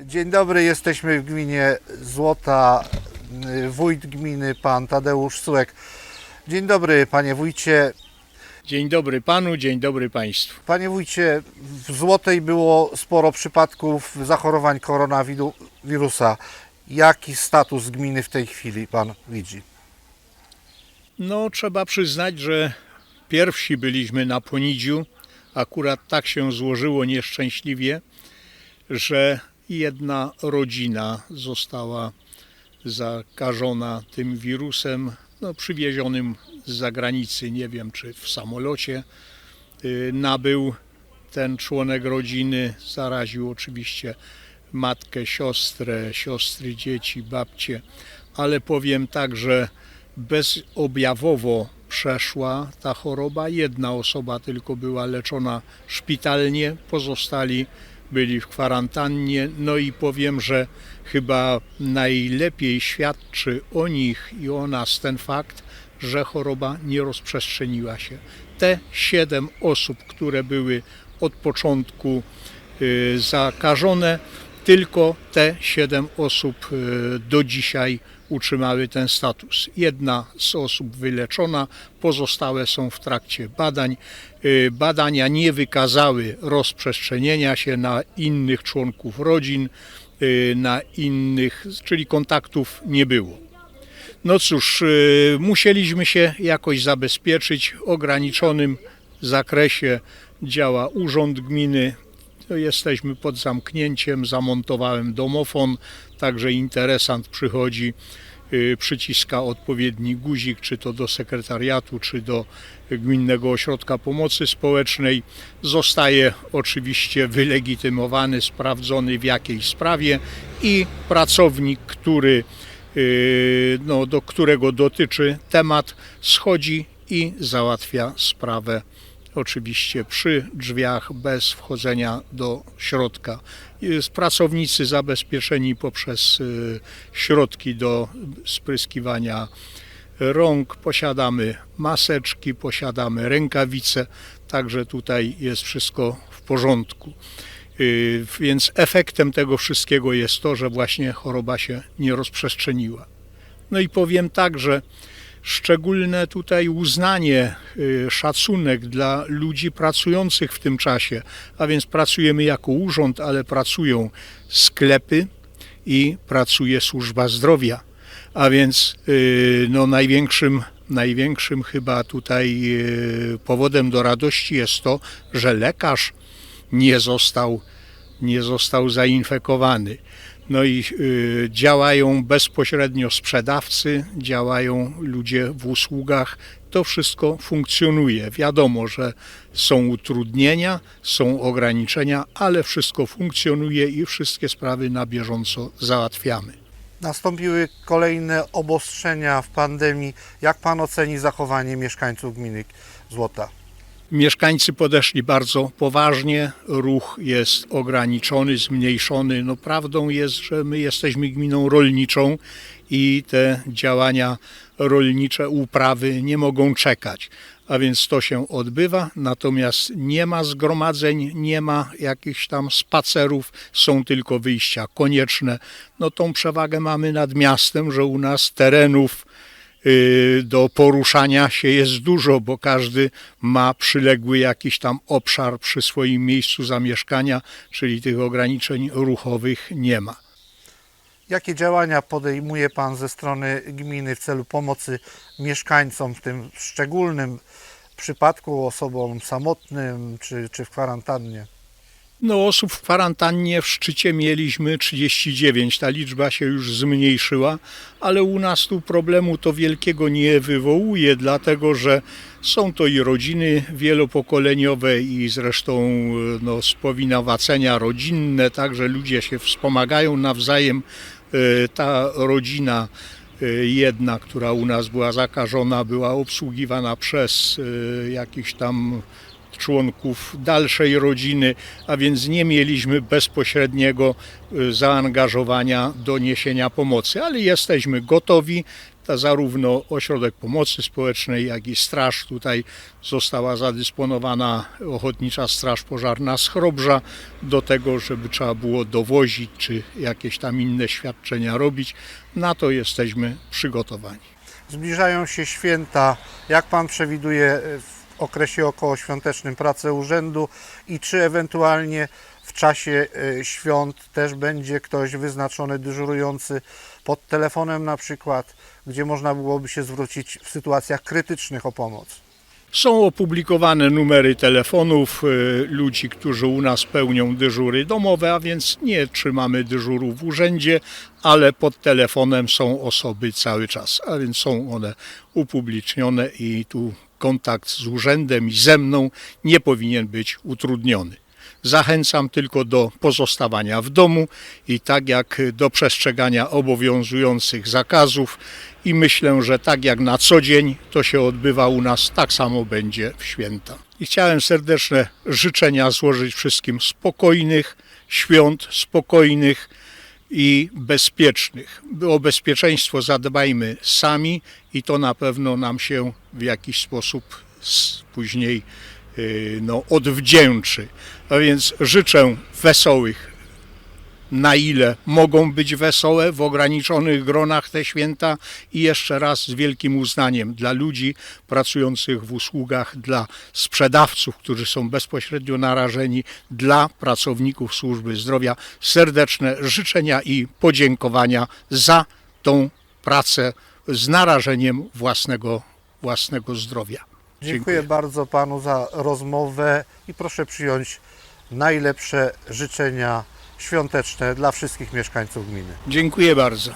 Dzień dobry, jesteśmy w gminie Złota. Y, Wójt gminy, pan Tadeusz Sułek. Dzień dobry, panie wójcie. Dzień dobry panu, dzień dobry państwu. Panie wójcie, w Złotej było sporo przypadków zachorowań koronawirusa. Jaki status gminy w tej chwili pan widzi? No, trzeba przyznać, że pierwsi byliśmy na Ponidziu. Akurat tak się złożyło nieszczęśliwie, że jedna rodzina została zakażona tym wirusem, no, przywiezionym z zagranicy, nie wiem czy w samolocie. y, Nabył ten członek rodziny, zaraził oczywiście matkę, siostrę, siostry, dzieci, babcie, ale powiem tak, że bezobjawowo przeszła ta choroba. Jedna osoba tylko była leczona szpitalnie, pozostali byli w kwarantannie. No i powiem, że chyba najlepiej świadczy o nich i o nas ten fakt, że choroba nie rozprzestrzeniła się. Te siedem osób, które były od początku y, zakażone, tylko te siedem osób y, do dzisiaj utrzymały ten status. Jedna z osób wyleczona, pozostałe są w trakcie badań. Y, Badania nie wykazały rozprzestrzenienia się na innych członków rodzin, y, na innych, czyli kontaktów nie było. No cóż, musieliśmy się jakoś zabezpieczyć. W ograniczonym zakresie działa urząd gminy. Jesteśmy pod zamknięciem, zamontowałem domofon, także interesant przychodzi, y, przyciska odpowiedni guzik, czy to do sekretariatu, czy do Gminnego Ośrodka Pomocy Społecznej. Zostaje oczywiście wylegitymowany, sprawdzony w jakiej sprawie i pracownik, który y, no, do którego dotyczy temat, schodzi i załatwia sprawę. Oczywiście przy drzwiach, bez wchodzenia do środka. Pracownicy zabezpieczeni poprzez y, środki do spryskiwania rąk, posiadamy maseczki, posiadamy rękawice, także tutaj jest wszystko w porządku. Y, Więc efektem tego wszystkiego jest to, że właśnie choroba się nie rozprzestrzeniła. No i powiem tak, że szczególne tutaj uznanie, y, szacunek dla ludzi pracujących w tym czasie, a więc pracujemy jako urząd, ale pracują sklepy i pracuje służba zdrowia. A więc y, no, największym, największym chyba tutaj y, powodem do radości jest to, że lekarz nie został, nie został zainfekowany. No i y, działają bezpośrednio sprzedawcy, działają ludzie w usługach. To wszystko funkcjonuje. Wiadomo, że są utrudnienia, są ograniczenia, ale wszystko funkcjonuje i wszystkie sprawy na bieżąco załatwiamy. Nastąpiły kolejne obostrzenia w pandemii. Jak pan oceni zachowanie mieszkańców gminy Złota? Mieszkańcy podeszli bardzo poważnie, ruch jest ograniczony, zmniejszony. No prawdą jest, że my jesteśmy gminą rolniczą i te działania rolnicze, uprawy nie mogą czekać. A więc to się odbywa, natomiast nie ma zgromadzeń, nie ma jakichś tam spacerów, są tylko wyjścia konieczne. No tą przewagę mamy nad miastem, że u nas terenów do poruszania się jest dużo, bo każdy ma przyległy jakiś tam obszar przy swoim miejscu zamieszkania, czyli tych ograniczeń ruchowych nie ma. Jakie działania podejmuje pan ze strony gminy w celu pomocy mieszkańcom w tym szczególnym przypadku, osobom samotnym czy, czy w kwarantannie? No, osób w kwarantannie w szczycie mieliśmy 39. Ta liczba się już zmniejszyła, ale u nas tu problemu to wielkiego nie wywołuje, dlatego że są to i rodziny wielopokoleniowe i zresztą no, spowinowacenia rodzinne, także ludzie się wspomagają nawzajem. E, Ta rodzina e, jedna, która u nas była zakażona, była obsługiwana przez e, jakichś tam członków dalszej rodziny, a więc nie mieliśmy bezpośredniego y, zaangażowania do niesienia pomocy, ale jesteśmy gotowi. ta zarówno Ośrodek Pomocy Społecznej, jak i Straż tutaj została zadysponowana Ochotnicza Straż Pożarna z Chrobrza do tego, żeby trzeba było dowozić czy jakieś tam inne świadczenia robić. Na to jesteśmy przygotowani. Zbliżają się święta. Jak Pan przewiduje w okresie okołoświątecznym pracę urzędu i czy ewentualnie w czasie e, świąt też będzie ktoś wyznaczony dyżurujący pod telefonem na przykład, gdzie można byłoby się zwrócić w sytuacjach krytycznych o pomoc? Są opublikowane numery telefonów y, ludzi, którzy u nas pełnią dyżury domowe, a więc nie trzymamy dyżuru w urzędzie, ale pod telefonem są osoby cały czas, a więc są one upublicznione i tu kontakt z urzędem i ze mną nie powinien być utrudniony. Zachęcam tylko do pozostawania w domu i tak jak do przestrzegania obowiązujących zakazów i myślę, że tak jak na co dzień to się odbywa u nas, tak samo będzie w święta. I chciałem serdeczne życzenia złożyć wszystkim spokojnych świąt, spokojnych i bezpiecznych. O bezpieczeństwo zadbajmy sami i to na pewno nam się w jakiś sposób później no, odwdzięczy. A więc życzę wesołych, na ile mogą być wesołe w ograniczonych gronach te święta i jeszcze raz z wielkim uznaniem dla ludzi pracujących w usługach, dla sprzedawców, którzy są bezpośrednio narażeni, dla pracowników służby zdrowia serdeczne życzenia i podziękowania za tą pracę z narażeniem własnego, własnego zdrowia. Dziękuję bardzo Panu za rozmowę i proszę przyjąć najlepsze życzenia świąteczne dla wszystkich mieszkańców gminy. Dziękuję bardzo.